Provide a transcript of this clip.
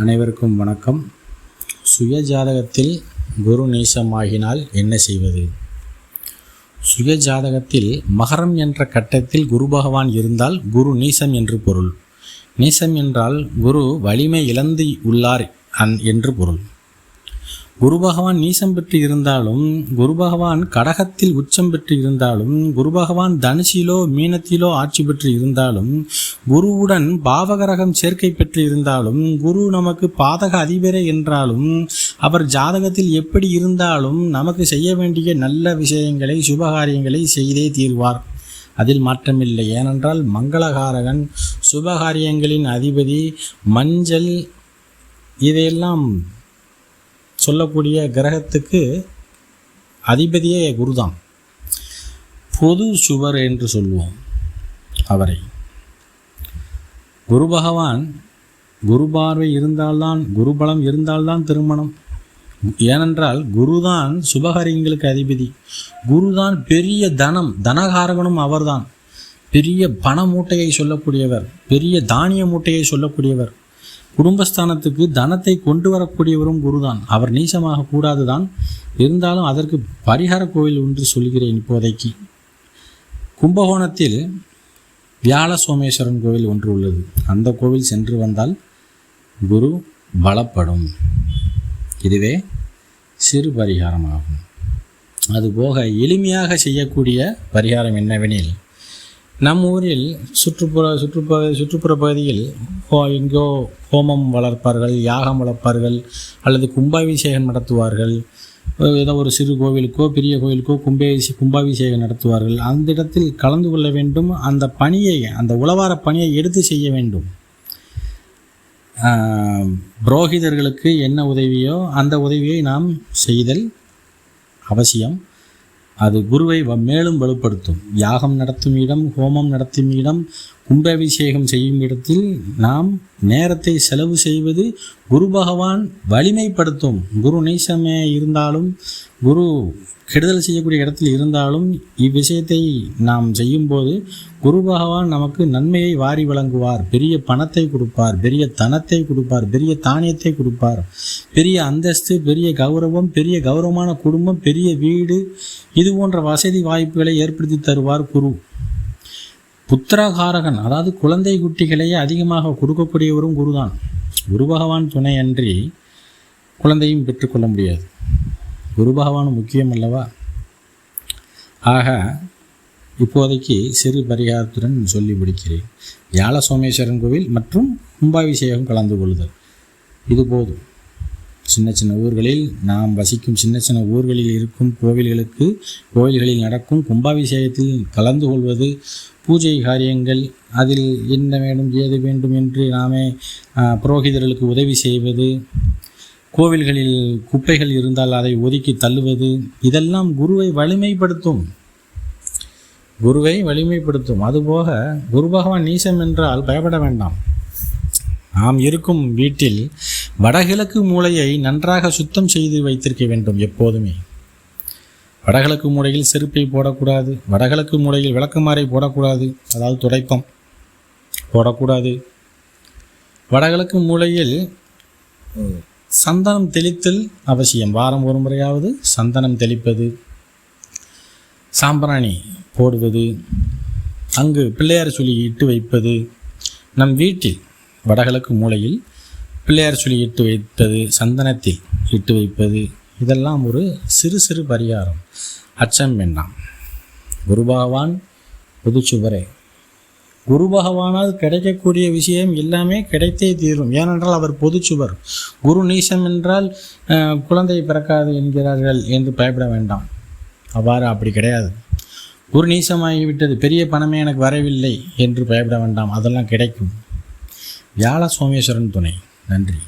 அனைவருக்கும் வணக்கம். சுய ஜாதகத்தில் குரு நீசமாகினால் என்ன செய்வது? சுய ஜாதகத்தில் மகரம் என்ற கட்டத்தில் குரு பகவான் இருந்தால் குரு நீசம் என்று பொருள். நீசம் என்றால் குரு வலிமை இழந்து உள்ளார் அன் என்று பொருள். குரு பகவான் நீசம் பெற்று இருந்தாலும் குரு பகவான் கடகத்தில் உச்சம் பெற்று இருந்தாலும் குரு பகவான் தனுசிலோ மீனத்திலோ ஆட்சி பெற்று இருந்தாலும் குருவுடன் பாவகரகம் சேர்க்கை பெற்று இருந்தாலும் குரு நமக்கு பாதக அதிபரே என்றாலும் அவர் ஜாதகத்தில் எப்படி இருந்தாலும் நமக்கு செய்ய வேண்டிய நல்ல விஷயங்களை சுபகாரியங்களை செய்தே தீர்வார். அதில் மாற்றமில்லை. ஏனென்றால் மங்களகாரகன் சுபகாரியங்களின் அதிபதி மஞ்சள் இதையெல்லாம் சொல்லக்கூடிய கிரகத்துக்கு அதிபதியே குருதான். பொது சுவர் என்று சொல்லுவோம் அவரை. குரு பகவான் குரு பார்வை இருந்தால்தான் குருபலம் இருந்தால்தான் திருமணம். ஏனென்றால் குருதான் சுபகாரியங்களுக்கு அதிபதி. குருதான் பெரிய தனம் தனகாரகனும் அவர்தான். பெரிய பண மூட்டையை சொல்லக்கூடியவர் பெரிய தானிய மூட்டையை சொல்லக்கூடியவர். குடும்பஸ்தானத்துக்கு தனத்தை கொண்டு வரக்கூடியவரும் குருதான். அவர் நீசமாக கூடாதுதான். இருந்தாலும் அதற்கு பரிகார கோவில் ஒன்று சொல்கிறேன் இப்போதைக்கு. கும்பகோணத்தில் வியாழ சோமேஸ்வரன் கோவில் ஒன்று உள்ளது. அந்த கோவில் சென்று வந்தால் குரு பலப்படும். இதுவே சிறு பரிகாரமாகும். அதுபோக எளிமையாக செய்யக்கூடிய பரிகாரம் என்னவெனில் நம் ஊரில் சுற்றுப்புற சுற்றுப்புற சுற்றுப்புற பகுதியில் எங்கோ ஹோமம் வளர்ப்பார்கள் யாகம் வளர்ப்பார்கள் அல்லது கும்பாபிஷேகம் நடத்துவார்கள். ஏதோ ஒரு சிறு கோவிலுக்கோ பெரிய கோவிலுக்கோ கும்பாபிஷே கும்பாபிஷேகம் நடத்துவார்கள். அந்த இடத்தில் கலந்து கொள்ள வேண்டும் அந்த பணியை அந்த உளவார பணியை எடுத்து செய்ய வேண்டும். புரோகிதர்களுக்கு என்ன உதவியோ அந்த உதவியை நாம் செய்தல் அவசியம். அது குருவை மேலும் வலுப்படுத்தும். யாகம் நடத்தும் இடம் ஹோமம் நடத்தும் இடம் கும்பாபிஷேகம் செய்யும் இடத்தில் நாம் நேரத்தை செலவு செய்வது குரு பகவான் வலிமைப்படுத்தும். குரு நீசமே இருந்தாலும் குரு கெடுதல் செய்யக்கூடிய இடத்தில் இருந்தாலும் இவ்விஷயத்தை நாம் செய்யும்போது குரு பகவான் நமக்கு நன்மையை வாரி வழங்குவார். பெரிய பணத்தை கொடுப்பார் பெரிய தனத்தை கொடுப்பார் பெரிய தானியத்தை கொடுப்பார். பெரிய அந்தஸ்து பெரிய கௌரவம் பெரிய கௌரவமான குடும்பம் பெரிய வீடு இது போன்ற வசதி வாய்ப்புகளை ஏற்படுத்தி தருவார் குரு. புத்திரகாரகன் அதாவது குழந்தை குட்டிகளையே அதிகமாக கொடுக்கக்கூடியவரும் குருதான். குரு பகவான் துணையன்றி குழந்தையும் பெற்றுக்கொள்ள முடியாது. குரு பகவான் முக்கியம் அல்லவா? ஆக இப்போதைக்கு சிறு பரிகாரத்துடன் சொல்லி முடிக்கிறேன். வியாழ சோமேஸ்வரன் கோவில் மற்றும் கும்பாபிஷேகம் கலந்து கொள்ளுதல். இது போதும். சின்ன சின்ன ஊர்களில் நாம் வசிக்கும் சின்ன சின்ன ஊர்களில் இருக்கும் கோவில்களுக்கு கோவில்களில் நடக்கும் கும்பாபிஷேகத்தில் கலந்து கொள்வது பூஜை காரியங்கள் அதில் என்ன வேண்டும் ஏது வேண்டும் என்று நாமே புரோகிதர்களுக்கு உதவி செய்வது கோவில்களில் குப்பைகள் இருந்தால் அதை ஒதுக்கி தள்ளுவது இதெல்லாம் குருவை வலிமைப்படுத்தும். குருவை வலிமைப்படுத்தும். அதுபோக குரு பகவான் நீசம் என்றால் பயப்பட வேண்டாம். நாம் இருக்கும் வீட்டில் வடகிழக்கு மூளையை நன்றாக சுத்தம் செய்து வைத்திருக்க வேண்டும் எப்போதுமே. வடகிழக்கு மூலையில் செருப்பை போடக்கூடாது வடகிழக்கு மூலையில் விளக்குமாறை போடக்கூடாது அதாவது துடைப்பம் போடக்கூடாது. வடகிழக்கு மூலையில் சந்தனம் தெளித்தல் அவசியம். வாரம் ஒரு முறையாவது சந்தனம் தெளிப்பது சாம்பிராணி போடுவது அங்கு பிள்ளையார் சொல்லி இட்டு வைப்பது. நம் வீட்டில் வடகிழக்கு மூலையில் பிள்ளையார் சொல்லி இட்டு வைப்பது சந்தனத்தில் இட்டு வைப்பது இதெல்லாம் ஒரு சிறு சிறு பரிகாரம். அச்சம் வேண்டாம். குரு பகவான் புதுச்சுவரே குரு பகவானால் கிடைக்கக்கூடிய விஷயம் எல்லாமே கிடைத்தே தீரும். ஏனென்றால் அவர் பொதுச்சுவர் குரு நீசம் என்றால் குழந்தை பிறக்காது என்கிறார்கள் என்று பயப்பட வேண்டாம். அவ்வாறு அப்படி கிடையாது. குரு நீசமாகிவிட்டது பெரிய பணமே எனக்கு வரவில்லை என்று பயப்பட வேண்டாம். அதெல்லாம் கிடைக்கும். வியாழ சோமேஸ்வரன் துணை. நன்றி.